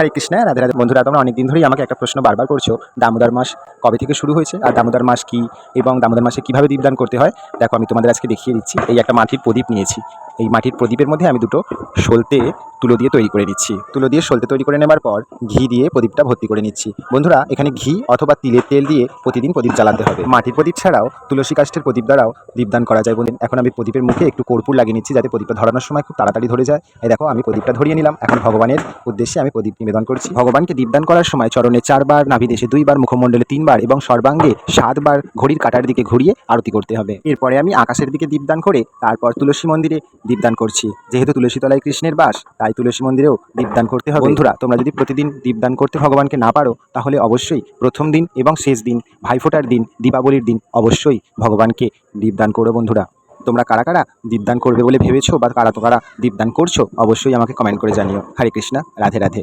হরে কৃষ্ণ, রাধে রাধে। বন্ধুরা, তোমরা অনেকদিন ধরেই আমাকে একটা প্রশ্ন বারবার করছ, দামোদর মাস কবে থেকে শুরু হয়েছে আর দামোদর মাস কি এবং দামোদর মাসে কীভাবে দীপদান করতে হয়? দেখো, আমি তোমাদের আজকে দেখিয়ে দিচ্ছি। এই একটা মাটির প্রদীপ নিয়েছি। এই মাটির প্রদীপের মধ্যে আমি দুটো সলতে তুলো দিয়ে তৈরি করে নিচ্ছি। তুলো দিয়ে সলতে তৈরি করে নেবার পর ঘি দিয়ে প্রদীপটা ভর্তি করে নিচ্ছি। বন্ধুরা, এখানে ঘি অথবা তিলের তেল দিয়ে প্রতিদিন প্রদীপ জ্বালাতে হবে। মাটির প্রদীপ ছাড়াও তুলসী কাষ্ঠের প্রদীপ দ্বারাও দীপদান করা যায় বন্ধু এখন আমি প্রদীপের মুখে একটু কর্পূর লাগিয়ে নিচ্ছি যাতে প্রদীপটা ধরানোর সময় খুব তাড়াতাড়ি ধরে যায়। এই দেখো, আমি প্রদীপটা ধরিয়ে নিলাম। এখন ভগবানের উদ্দেশ্যে আমি প্রদীপ নিবেদন করছি। ভগবানকে দীপদান করার সময় চরণে চারবার নাভিদেশে দুইবার, মুখমণ্ডলে তিনবার এবং সর্বাঙ্গে সাতবার ঘড়ির কাটার দিকে ঘুরিয়ে আরতি করতে হবে। এরপরে আমি আকাশের দিকে দীপদান করে তারপর তুলসী মন্দিরে দীপদান করছি। যেহেতু তুলসীতলায় কৃষ্ণের বাস, তাই তুলসী মন্দিরেও দীপদান করতে হবে। বন্ধুরা, তোমরা যদি প্রতিদিন দীপদান করতে ভগবানকে না পারো, তাহলে অবশ্যই প্রথম দিন এবং শেষ দিন, ভাইফোঁটার দিন, দীপাবলির দিন অবশ্যই ভগবানকে দীপদান করো বন্ধুরা। তোমরা কারা কারা দীপদান করবে বলে ভেবেছো বা কারা তো কারা দীপদান করছ, অবশ্যই আমাকে কমেন্ট করে জানিও। হরে কৃষ্ণা, রাধে রাধে।